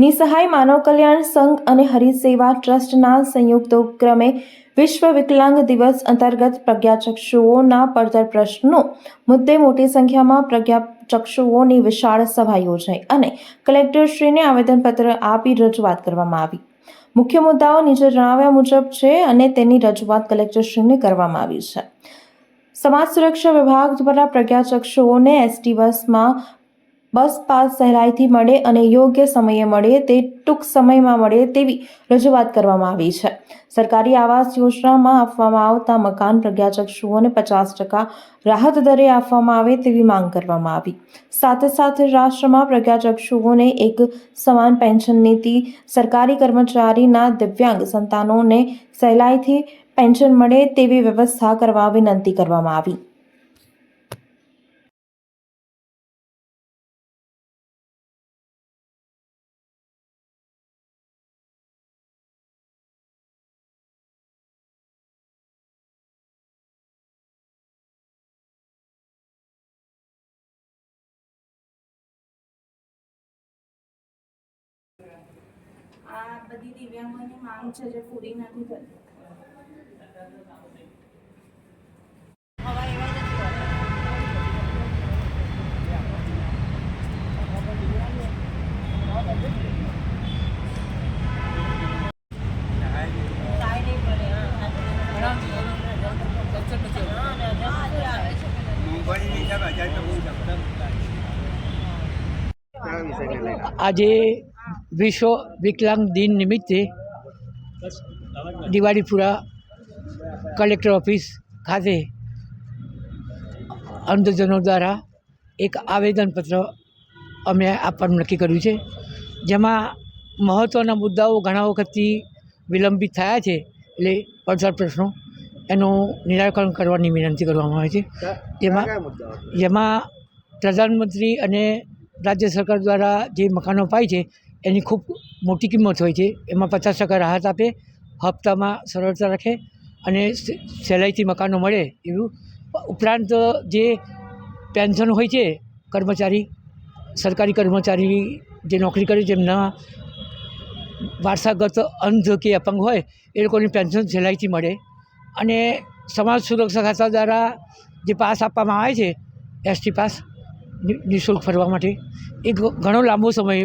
નિસહાય માનવ કલ્યાણ સંઘ અને હરિસેવા ટ્રસ્ટના સંયુક્ત ઉપક્રમે વિશ્વ વિકલાંગ દિવસ અંતર્ગત પ્રજ્ઞાચક્ષુઓના પડતર પ્રશ્નો, મુદ્દે મોટી સંખ્યામાં પ્રજ્ઞાચક્ષુઓની વિશાળ સભા યોજાઈ અને કલેક્ટરશ્રીને આવેદનપત્ર આપી રજૂઆત કરવામાં આવી. મુખ્ય મુદ્દાઓ નીચે જણાવ્યા મુજબ છે અને તેની રજૂઆત કલેક્ટરશ્રીને કરવામાં આવી છે. સમાજ સુરક્ષા વિભાગ દ્વારા પ્રજ્ઞાચક્ષુઓને એસટી બસમાં બસ પાસ સહેલાઈથી મળે અને યોગ્ય સમયે મળે તે ટૂંક સમયમાં મળે તેવી રજૂઆત કરવામાં આવી છે. સરકારી આવાસ યોજનામાં આપવામાં આવતા મકાન પ્રજ્ઞાચક્ષુઓને પચાસ ટકા રાહત દરે આપવામાં આવે તેવી માંગ કરવામાં આવી. સાથે સાથે રાષ્ટ્રમાં પ્રજ્ઞાચક્ષુઓને એક સમાન પેન્શન નીતિ, સરકારી કર્મચારીના દિવ્યાંગ સંતાનોને સહેલાઈથી પેન્શન મળે તેવી વ્યવસ્થા કરવા વિનંતી કરવામાં આવી. આ બધી દિવ્યાંગોની માંગ છે જે પૂરી નથી થતી મોંઘવારીની હિસાબે હજાર તો બહુ છે આજે વિશ્વ વિકલાંગ દિન નિમિત્તે દિવાળીપુરા કલેક્ટર ઓફિસ ખાતે અંધજનો દ્વારા એક આવેદનપત્ર અમે આપવાનું નક્કી કર્યું છે. જેમાં મહત્ત્વના મુદ્દાઓ ઘણા વખતથી વિલંબિત થયા છે એટલે પડતર પ્રશ્નો એનું નિરાકરણ કરવાની વિનંતી કરવામાં આવે છે. જેમાં જેમાં પ્રધાનમંત્રી અને રાજ્ય સરકાર દ્વારા જે મકાનો પાય છે એની ખૂબ મોટી કિંમત હોય છે. એમાં પચાસ ટકા રાહત આપે, હપ્તામાં સરળતા રાખે અને સહેલાઈથી મકાનો મળે એવું. ઉપરાંત જે પેન્શન હોય છે, કર્મચારી, સરકારી કર્મચારી જે નોકરી કરે છે, એમના વારસાગત અંધ કે અપંગ હોય, એ લોકોની પેન્શન સહેલાઈથી મળે. અને સમાજ સુરક્ષા ખાતા દ્વારા જે પાસ આપવામાં આવે છે, એસટી પાસ નિઃશુલ્ક ફરવા માટે. એ ઘણો લાંબો સમય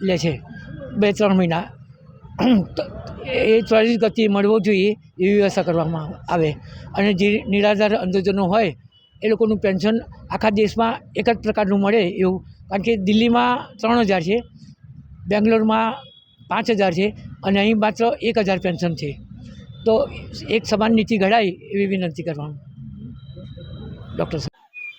લે છે. બે, ત્રણ મહિના. એ ત્વરિત ગતિ મળવો જોઈએ એવી વ્યવસ્થા કરવામાં આવે. અને જે નિરાધાર અંધજનો હોય, એ લોકોનું પેન્શન આખા દેશમાં એક જ પ્રકારનું મળે એવું. કારણ કે દિલ્હીમાં ત્રણ હજાર છે, બેંગ્લોરમાં પાંચ હજાર છે અને અહીં માત્ર એક હજાર પેન્શન છે. તો એક સમાન નીતિ ઘડાય એવી વિનંતી કરવામાં. ડૉક્ટર સાહેબ.